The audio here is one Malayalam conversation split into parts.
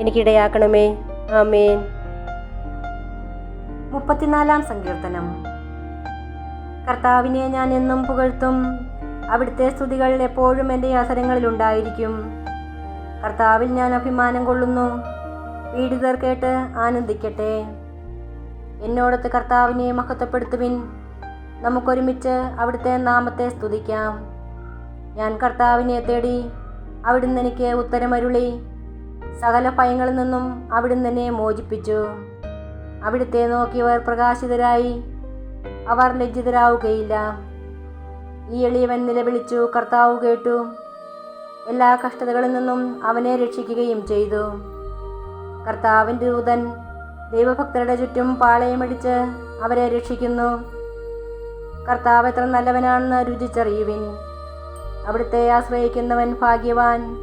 എനിക്കിടയാക്കണമേ. ആമേൻ. മുപ്പത്തിനാലാം സങ്കീർത്തനം. കർത്താവിനെ ഞാൻ എന്നും പുകഴ്ത്തും. അവിടുത്തെ സ്തുതികൾ എപ്പോഴും എന്റെ അവസരങ്ങളിൽ ഉണ്ടായിരിക്കും. കർത്താവിൽ ഞാൻ അഭിമാനം കൊള്ളുന്നു. പീഡിതർ കേട്ട് ആനന്ദിക്കട്ടെ. എന്നോടത്ത് കർത്താവിനെ മഹത്വപ്പെടുത്തുവിൻ. നമുക്കൊരുമിച്ച് അവിടുത്തെ നാമത്തെ സ്തുതിക്കാം. ഞാൻ കർത്താവിനെ തേടി അവിടുന്ന് എനിക്ക് ഉത്തരമരുളി. സകല ഭയങ്ങളിൽ നിന്നും അവിടുന്ന് എന്നെ മോചിപ്പിച്ചു. അവിടുത്തെ നോക്കിയവർ പ്രകാശിതരായി. അവർ ലജ്ജിതരാവുകയില്ല. ഈ എളിയവൻ നിലവിളിച്ചു കർത്താവ് കേട്ടു. എല്ലാ കഷ്ടതകളിൽ നിന്നും അവനെ രക്ഷിക്കുകയും ചെയ്തു. കർത്താവിന്റെ ദൂതൻ ദൈവഭക്തരുടെ ചുറ്റും പാളയമടിച്ച് അവരെ രക്ഷിക്കുന്നു. കർത്താവ് എത്ര നല്ലവനാണെന്ന് രുചിച്ചറിയുവിൻ. അവിടുത്തെ ആശ്രയിക്കുന്നവൻ ഭാഗ്യവാൻ.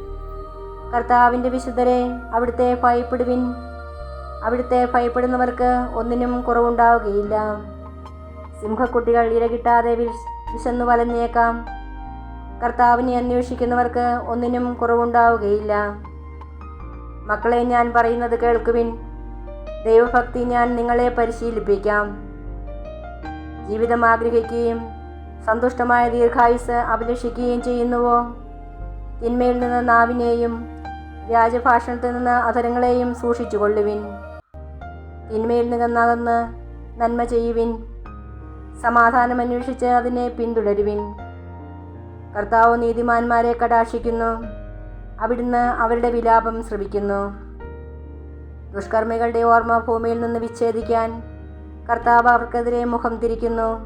കർത്താവിന്റെ വിശുദ്ധരെ അവിടുത്തെ ഭയപ്പെടുവിൻ. അവിടുത്തെ ഭയപ്പെടുന്നവർക്ക് ഒന്നിനും കുറവുണ്ടാവുകയില്ല. സിംഹക്കുട്ടികൾ ഇരകിട്ടാതെ വിശ- വിശന്നു വലഞ്ഞേക്കാം. കർത്താവിനെ അന്വേഷിക്കുന്നവർക്ക് ഒന്നിനും കുറവുണ്ടാവുകയില്ല. മക്കളെ ഞാൻ പറയുന്നത് കേൾക്കുവിൻ. ദൈവഭക്തി ഞാൻ നിങ്ങളെ പരിശീലിപ്പിക്കാം. ജീവിതം ആഗ്രഹിക്കുകയും സന്തുഷ്ടമായ ദീർഘായുസ് അഭിലഷിക്കുകയും ചെയ്യുന്നുവോ? തിന്മയിൽ നിന്ന് നാവിനെയും വ്യാജഭാഷണത്തിൽ നിന്ന് അധരങ്ങളെയും സൂക്ഷിച്ചു കൊള്ളുവിൻ തിന്മയിൽ നിന്നകന്ന് നന്മ ചെയ്യുവിൻ. സമാധാനം അന്വേഷിച്ച് അതിനെ പിന്തുടരുവിൻ. കർത്താവ് നീതിമാന്മാരെ കടാക്ഷിക്കുന്നു. അവിടുന്ന് അവരുടെ വിലാപം ശ്രവിക്കുന്നു. ദുഷ്കർമ്മികളുടെ ഓർമ്മ ഭൂമിയിൽ നിന്ന് വിച്ഛേദിക്കാൻ കർത്താവ് അവർക്കെതിരെ മുഖം തിരിക്കുന്നു.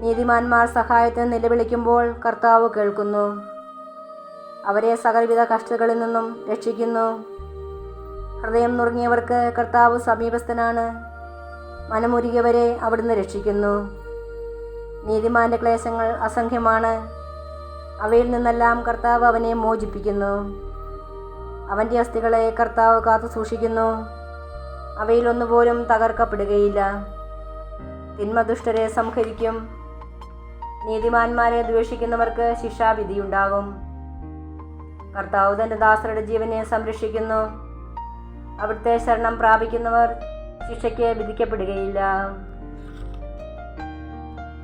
നീതിമാന്മാർ സഹായത്തിന് നിലവിളിക്കുമ്പോൾ കർത്താവ് കേൾക്കുന്നു. അവരെ സകലവിധ കഷ്ടതകളിൽ നിന്നും രക്ഷിക്കുന്നു. ഹൃദയം നുറുങ്ങിയവർക്ക് കർത്താവ് സമീപസ്ഥനാണ്. മനമുരുകിയവരെ അവിടുന്ന് രക്ഷിക്കുന്നു. നീതിമാന്റെ ക്ലേശങ്ങൾ അസംഖ്യമാണ്. അവയിൽ നിന്നെല്ലാം കർത്താവ് അവനെ മോചിപ്പിക്കുന്നു. അവന്റെ അസ്ഥികളെ കർത്താവ് കാത്തു സൂക്ഷിക്കുന്നു. അവയിലൊന്നുപോലും തകർക്കപ്പെടുകയില്ല. തിന്മദുഷ്ടരെ സംഹരിക്കും. നീതിമാന്മാരെ ദ്വേഷിക്കുന്നവർക്ക് ശിക്ഷാവിധിയുണ്ടാകും. കർത്താവ് തന്റെ ദാസരുടെ ജീവനെ സംരക്ഷിക്കുന്നു. അവിടുത്തെ ശരണം പ്രാപിക്കുന്നവർ ശിക്ഷയ്ക്ക് വിധിക്കപ്പെടുകയില്ല.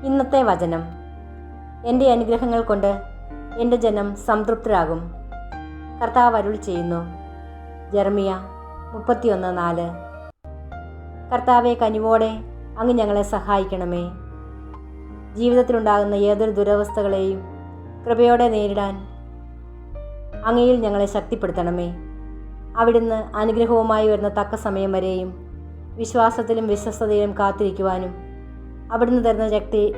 ഇന്നത്തെ വചനം. എന്റെ അനുഗ്രഹങ്ങൾ കൊണ്ട് എന്റെ ജനം സംതൃപ്തരാകും. കർത്താവ് അരുൾ ചെയ്യുന്നു. ജർമിയ മുപ്പത്തിയൊന്ന് നാല്. കർത്താവെ കനിവോടെ അങ്ങ് ഞങ്ങളെ സഹായിക്കണമേ. ജീവിതത്തിലുണ്ടാകുന്ന ഏതൊരു ദുരവസ്ഥകളെയും കൃപയോടെ നേരിടാൻ അങ്ങയിൽ ഞങ്ങളെ ശക്തിപ്പെടുത്തണമേ. അവിടുന്ന് അനുഗ്രഹവുമായി വരുന്ന തക്ക സമയം വരെയും വിശ്വാസത്തിലും വിശ്വസ്തയിലും കാത്തിരിക്കുവാനും അവിടുന്ന് തരുന്ന ശക്തി